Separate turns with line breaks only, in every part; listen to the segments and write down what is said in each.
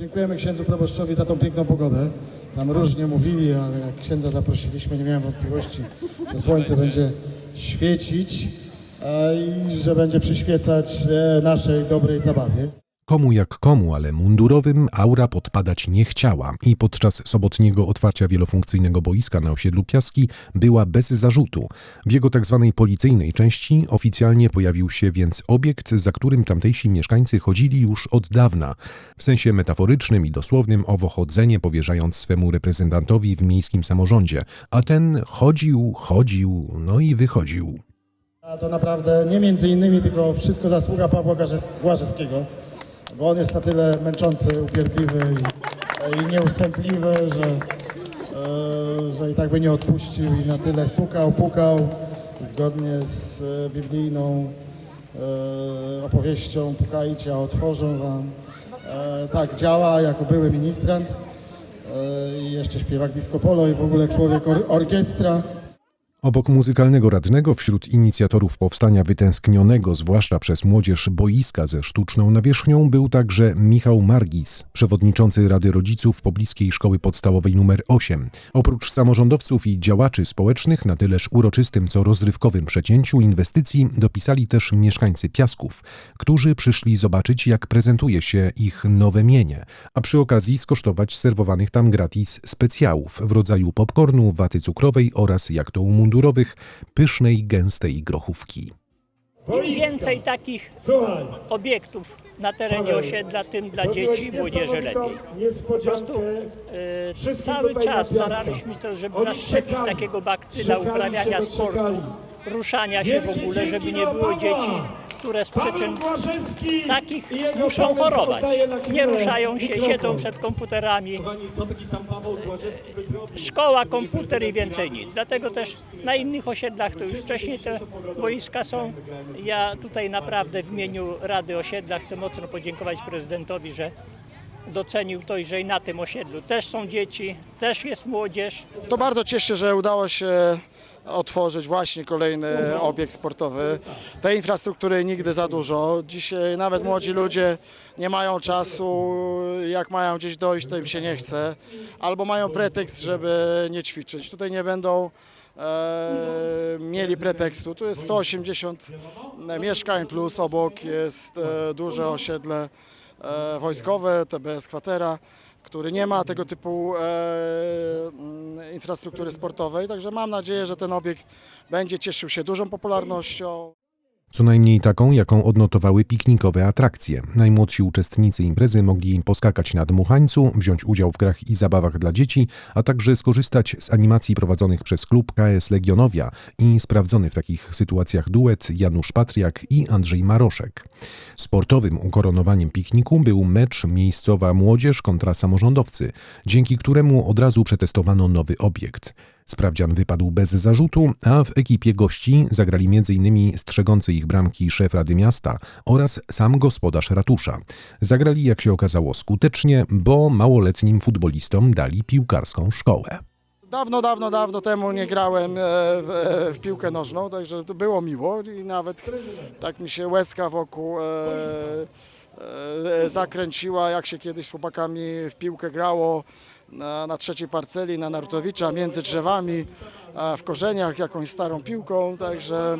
Dziękujemy księdzu proboszczowi za tą piękną pogodę. Tam różnie mówili, ale jak księdza zaprosiliśmy, nie miałem wątpliwości, że słońce będzie świecić e, i że będzie przyświecać e, naszej dobrej zabawie.
Komu jak komu, ale mundurowym aura podpadać nie chciała i podczas sobotniego otwarcia wielofunkcyjnego boiska na osiedlu Piaski była bez zarzutu. W jego tzw. policyjnej części oficjalnie pojawił się więc obiekt, za którym tamtejsi mieszkańcy chodzili już od dawna. W sensie metaforycznym i dosłownym owo chodzenie powierzając swemu reprezentantowi w miejskim samorządzie, a ten chodził, chodził, no i wychodził.
A to naprawdę nie między innymi, tylko wszystko zasługa Pawła Głażewskiego, bo on jest na tyle męczący, upierdliwy i, i nieustępliwy, że, e, że i tak by nie odpuścił i na tyle stukał, pukał zgodnie z e, biblijną e, opowieścią Pukajcie, a otworzą wam. E, tak, działa jako były ministrant e, i jeszcze śpiewak disco polo i w ogóle człowiek or, orkiestra.
Obok muzykalnego radnego wśród inicjatorów powstania wytęsknionego, zwłaszcza przez młodzież, boiska ze sztuczną nawierzchnią był także Michał Margis, przewodniczący Rady Rodziców Pobliskiej Szkoły Podstawowej nr 8. Oprócz samorządowców i działaczy społecznych na tyleż uroczystym co rozrywkowym przecięciu inwestycji dopisali też mieszkańcy Piasków, którzy przyszli zobaczyć jak prezentuje się ich nowe mienie, a przy okazji skosztować serwowanych tam gratis specjałów w rodzaju popcornu, waty cukrowej oraz, jak to u mundurowych, pysznej, gęstej grochówki.
Im więcej takich obiektów na terenie osiedla, tym dla dzieci i młodzieży lepiej. Po prostu e, cały czas staraliśmy to, żeby zaszczepić takiego bakcyla uprawiania sportu, ruszania się w ogóle, żeby nie było dzieci, które z przyczyn takich muszą chorować. Nie ruszają się, siedzą przed komputerami. Szkoła, komputer i więcej nic. Dlatego też na innych osiedlach to już wcześniej te boiska są. Ja tutaj naprawdę w imieniu Rady Osiedla chcę mocno podziękować prezydentowi, że docenił to i że i na tym osiedlu też są dzieci, też jest młodzież.
To bardzo cieszę, że udało się otworzyć właśnie kolejny obiekt sportowy. Tej infrastruktury nigdy za dużo. Dzisiaj nawet młodzi ludzie nie mają czasu, jak mają gdzieś dojść, to im się nie chce. Albo mają pretekst, żeby nie ćwiczyć. Tutaj nie będą e, mieli pretekstu. Tu jest 180 mieszkań plus obok jest e, duże osiedle e, wojskowe, TBS Kwatera, który nie ma tego typu e, infrastruktury sportowej, także mam nadzieję, że ten obiekt będzie cieszył się dużą popularnością.
Co najmniej taką, jaką odnotowały piknikowe atrakcje. Najmłodsi uczestnicy imprezy mogli poskakać na dmuchańcu, wziąć udział w grach i zabawach dla dzieci, a także skorzystać z animacji prowadzonych przez klub KS Legionowia i sprawdzony w takich sytuacjach duet Janusz Patriak i Andrzej Maroszek. Sportowym ukoronowaniem pikniku był mecz miejscowa młodzież kontra samorządowcy, dzięki któremu od razu przetestowano nowy obiekt. Sprawdzian wypadł bez zarzutu, a w ekipie gości zagrali m.in. strzegący ich bramki szef Rady Miasta oraz sam gospodarz ratusza. Zagrali, jak się okazało, skutecznie, bo małoletnim futbolistom dali piłkarską szkołę.
Dawno, dawno, dawno temu nie grałem e, w, e, w piłkę nożną, także to było miło i nawet tak mi się łezka wokół e, zakręciła, jak się kiedyś z chłopakami w piłkę grało na, na trzeciej parceli, na Narutowicza, między drzewami, w korzeniach, jakąś starą piłką, także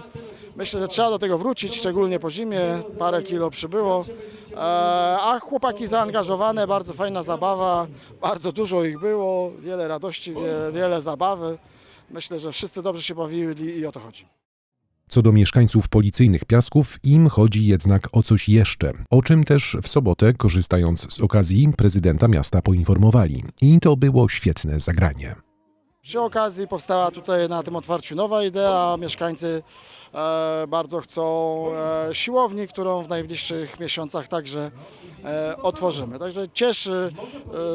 myślę, że trzeba do tego wrócić, szczególnie po zimie, parę kilo przybyło. E, A chłopaki zaangażowane, bardzo fajna zabawa, bardzo dużo ich było, wiele radości, wie- wiele zabawy. Myślę, że wszyscy dobrze się bawili i o to chodzi.
Co do mieszkańców policyjnych piasków, im chodzi jednak o coś jeszcze, o czym też w sobotę, korzystając z okazji, prezydenta miasta poinformowali. I to było świetne zagranie.
Przy okazji powstała tutaj na tym otwarciu nowa idea. Mieszkańcy e, bardzo chcą e, siłowni, którą w najbliższych miesiącach także e, otworzymy. Także cieszy,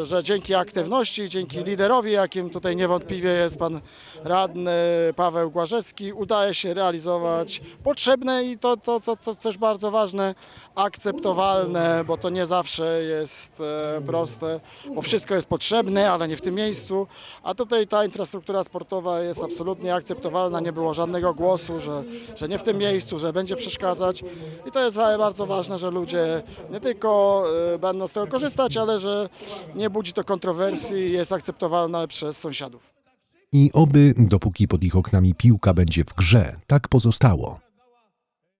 e, że dzięki aktywności, dzięki liderowi, jakim tutaj niewątpliwie jest pan radny Paweł Głażewski, udaje się realizować potrzebne i to, to, to, to też bardzo ważne, akceptowalne, bo to nie zawsze jest e, proste, bo wszystko jest potrzebne, ale nie w tym miejscu, a tutaj ta infrastruktura infrastruktura sportowa jest absolutnie akceptowalna, nie było żadnego głosu, że, że nie w tym miejscu, że będzie przeszkadzać i to jest bardzo ważne, że ludzie nie tylko e, będą z tego korzystać, ale że nie budzi to kontrowersji jest akceptowalne przez sąsiadów.
I oby, dopóki pod ich oknami piłka będzie w grze, tak pozostało.